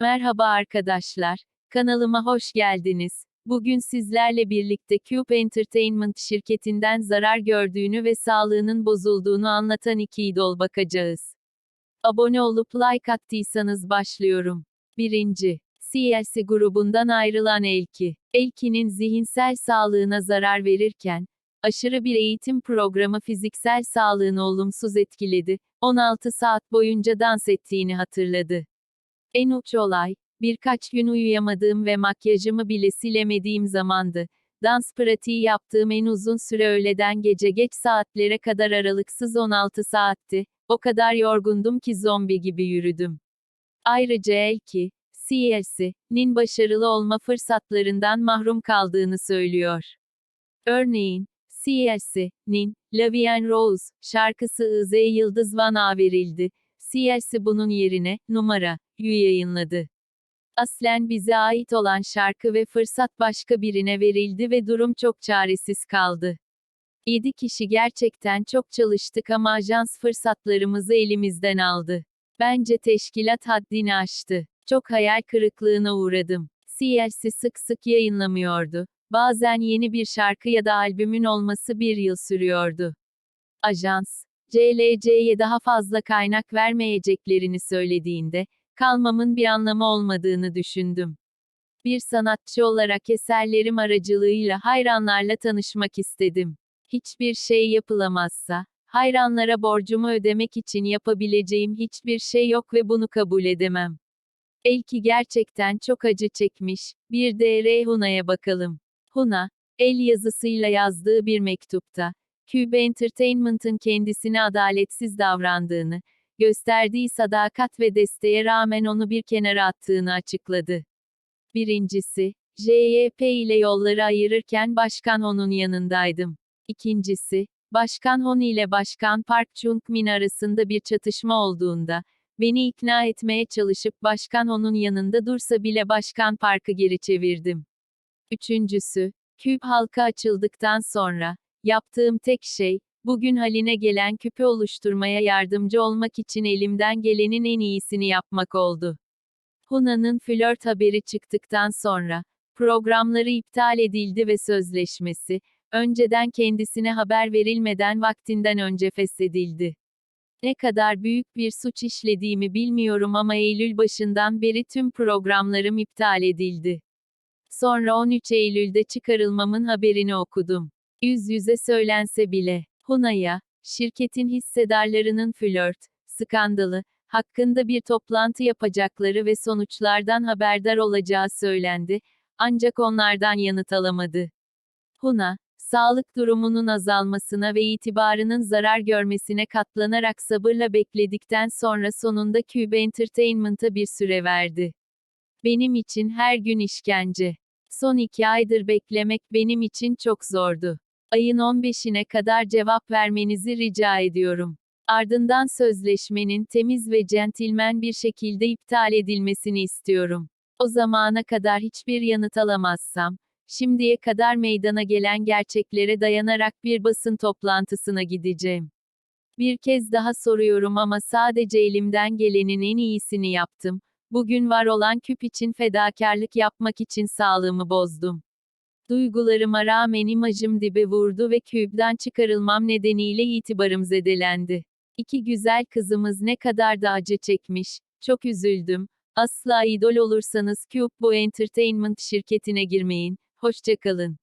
Merhaba arkadaşlar, kanalıma hoş geldiniz. Bugün sizlerle birlikte Cube Entertainment şirketinden zarar gördüğünü ve sağlığının bozulduğunu anlatan iki idol bakacağız. Abone olup like attıysanız başlıyorum. 1. CLC grubundan ayrılan Elki. Elki'nin zihinsel sağlığına zarar verirken, aşırı bir eğitim programı fiziksel sağlığını olumsuz etkiledi, 16 saat boyunca dans ettiğini hatırladı. En uç olay, birkaç gün uyuyamadığım ve makyajımı bile silemediğim zamandı. Dans pratiği yaptığım en uzun süre öğleden gece geç saatlere kadar aralıksız 16 saatti. O kadar yorgundum ki zombi gibi yürüdüm. Ayrıca Elki, CLC'nin başarılı olma fırsatlarından mahrum kaldığını söylüyor. Örneğin, CLC'nin Lavian Rose şarkısı Ize Yıldız Van'a verildi. CLC bunun yerine, numara, yu yayınladı. Aslen bize ait olan şarkı ve fırsat başka birine verildi ve durum çok çaresiz kaldı. 7 kişi gerçekten çok çalıştık ama ajans fırsatlarımızı elimizden aldı. Bence teşkilat haddini aştı. Çok hayal kırıklığına uğradım. CLC sık sık yayınlamıyordu. Bazen yeni bir şarkı ya da albümün olması bir yıl sürüyordu. Ajans, CLC'ye daha fazla kaynak vermeyeceklerini söylediğinde, kalmamın bir anlamı olmadığını düşündüm. Bir sanatçı olarak eserlerim aracılığıyla hayranlarla tanışmak istedim. Hiçbir şey yapılamazsa, hayranlara borcumu ödemek için yapabileceğim hiçbir şey yok ve bunu kabul edemem. Elki gerçekten çok acı çekmiş. Bir de Reyhuna'ya bakalım. Huna, el yazısıyla yazdığı bir mektupta, Cube Entertainment'ın kendisine adaletsiz davrandığını, gösterdiği sadakat ve desteğe rağmen onu bir kenara attığını açıkladı. Birincisi, JYP ile yolları ayırırken Başkan Hon'un yanındaydım. İkincisi, Başkan Hon ile Başkan Park Chung-min arasında bir çatışma olduğunda, beni ikna etmeye çalışıp Başkan Hon'un yanında dursa bile Başkan Park'ı geri çevirdim. Üçüncüsü, Küp halka açıldıktan sonra, yaptığım tek şey, bugün haline gelen küpe oluşturmaya yardımcı olmak için elimden gelenin en iyisini yapmak oldu. Huna'nın flört haberi çıktıktan sonra, programları iptal edildi ve sözleşmesi, önceden kendisine haber verilmeden vaktinden önce feshedildi. Ne kadar büyük bir suç işlediğimi bilmiyorum ama Eylül başından beri tüm programlarım iptal edildi. Sonra 13 Eylül'de çıkarılmamın haberini okudum. Yüz yüze söylense bile, Huna'ya, şirketin hissedarlarının flört, skandalı, hakkında bir toplantı yapacakları ve sonuçlardan haberdar olacağı söylendi, ancak onlardan yanıt alamadı. Huna, sağlık durumunun azalmasına ve itibarının zarar görmesine katlanarak sabırla bekledikten sonra sonunda Cube Entertainment'a bir süre verdi. Benim için her gün işkence. Son iki aydır beklemek benim için çok zordu. Ayın 15'ine kadar cevap vermenizi rica ediyorum. Ardından sözleşmenin temiz ve centilmen bir şekilde iptal edilmesini istiyorum. O zamana kadar hiçbir yanıt alamazsam, şimdiye kadar meydana gelen gerçeklere dayanarak bir basın toplantısına gideceğim. Bir kez daha soruyorum ama sadece elimden gelenin en iyisini yaptım. Bugün var olan küp için fedakarlık yapmak için sağlığımı bozdum. Duygularıma rağmen imajım dibe vurdu ve kübden çıkarılmam nedeniyle itibarım zedelendi. İki güzel kızımız ne kadar da acı çekmiş. Çok üzüldüm. Asla idol olursanız Cube bu entertainment şirketine girmeyin. Hoşçakalın.